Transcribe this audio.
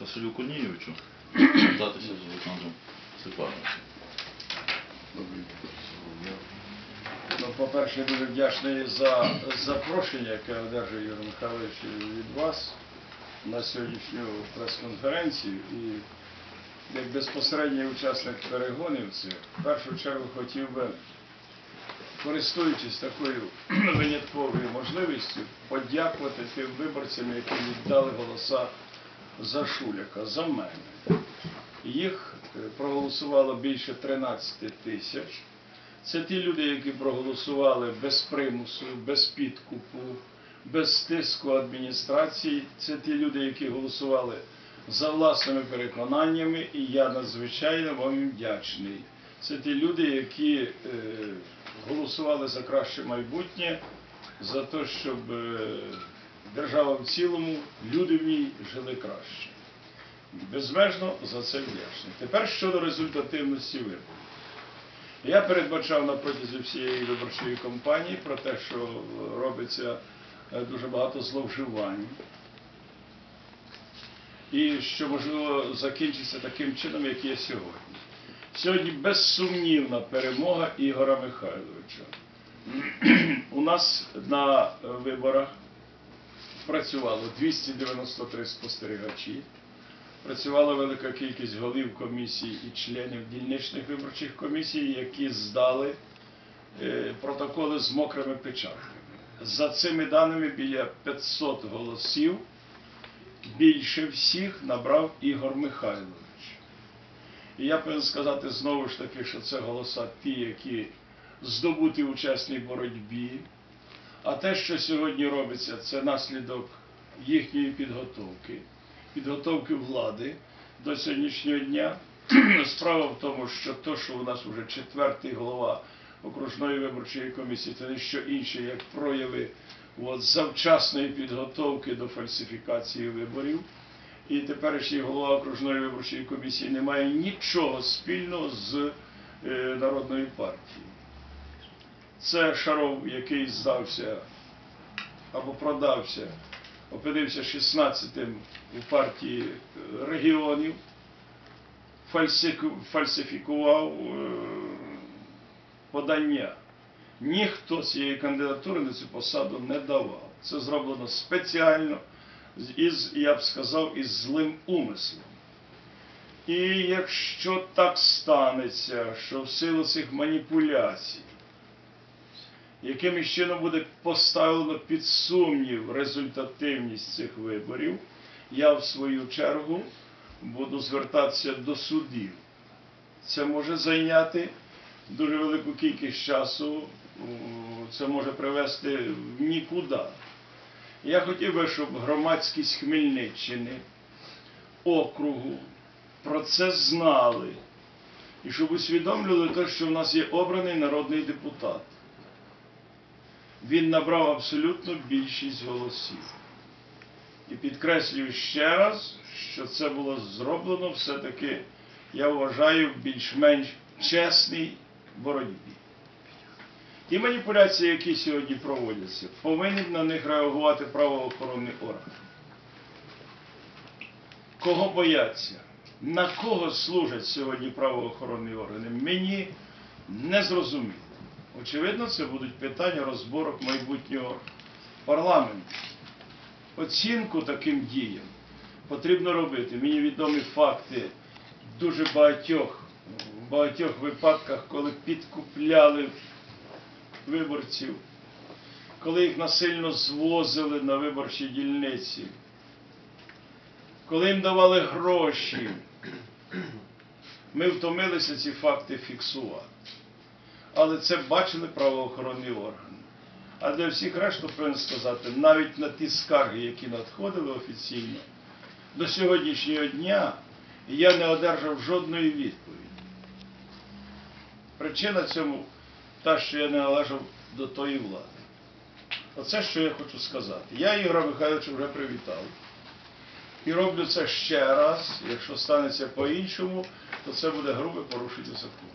Василю Корнієвичу звертатися з Олександром Степановичем. Ну, по-перше, дуже вдячний за запрошення, яке одержав Юрій Михайлович від вас на сьогоднішню прес-конференцію. І як безпосередній учасник перегонів цих, в першу чергу хотів би, користуючись такою винятковою можливістю, подякувати тим виборцям, які віддали голоса за Шуляка, за мене. Їх е, проголосувало більше 13 тисяч. Це ті люди, які проголосували без примусу, без підкупу, без тиску адміністрації. Це ті люди, які голосували за власними переконаннями, і я надзвичайно вам вдячний. Це ті люди, які е, голосували за краще майбутнє, за те, щоб е, держава в цілому, люди в ній жили краще. Безмежно за це вдячний. Тепер щодо результативності виборів. Я передбачав на протязі всієї виборчої кампанії про те, що робиться е, дуже багато зловживань. І що можливо закінчиться таким чином, як є сьогодні. Сьогодні безсумнівна перемога Ігора Михайловича. У нас на виборах працювало 293 спостерігачі. Працювала велика кількість голів комісій і членів дільничних виборчих комісій, які здали е, протоколи з мокрими печатками. За цими даними біля 500 голосів більше всіх набрав Ігор Михайлович. І я повинен сказати знову ж таки, що це голоса ті, які здобуті в учасній боротьбі. А те, що сьогодні робиться, це наслідок їхньої підготовки підготовки влади до сьогоднішнього дня. Справа в тому, що то, що у нас вже четвертий голова окружної виборчої комісії, це не що інше, як прояви от, завчасної підготовки до фальсифікації виборів. І теперішній голова окружної виборчої комісії не має нічого спільного з е, Народною партією. Це Шаров, який здався або продався опинився 16-тим у партії е, регіонів, фальсифікував е, подання. Ніхто цієї кандидатури на цю посаду не давав. Це зроблено спеціально, із, я б сказав, із злим умислом. І якщо так станеться, що в силу цих маніпуляцій яким чином буде поставлено під сумнів результативність цих виборів, я в свою чергу буду звертатися до судів. Це може зайняти дуже велику кількість часу, це може привести в нікуди. Я хотів би, щоб громадськість Хмельниччини, округу про це знали. І щоб усвідомлювали те, що в нас є обраний народний депутат він набрав абсолютну більшість голосів. І підкреслюю ще раз, що це було зроблено все-таки, я вважаю, більш-менш чесній боротьбі. Ті маніпуляції, які сьогодні проводяться, повинні на них реагувати правоохоронні органи. Кого бояться? На кого служать сьогодні правоохоронні органи? Мені не зрозуміло. Очевидно, це будуть питання розборок майбутнього парламенту. Оцінку таким діям потрібно робити. Мені відомі факти дуже багатьох, в багатьох випадках, коли підкупляли виборців, коли їх насильно звозили на виборчі дільниці, коли їм давали гроші. Ми втомилися ці факти фіксувати але це бачили правоохоронні органи. А для всіх решту повинен сказати, навіть на ті скарги, які надходили офіційно, до сьогоднішнього дня я не одержав жодної відповіді. Причина цьому та, що я не належав до тої влади. Оце, що я хочу сказати. Я Ігора Михайловича вже привітав. І роблю це ще раз. Якщо станеться по-іншому, то це буде грубе порушення закону.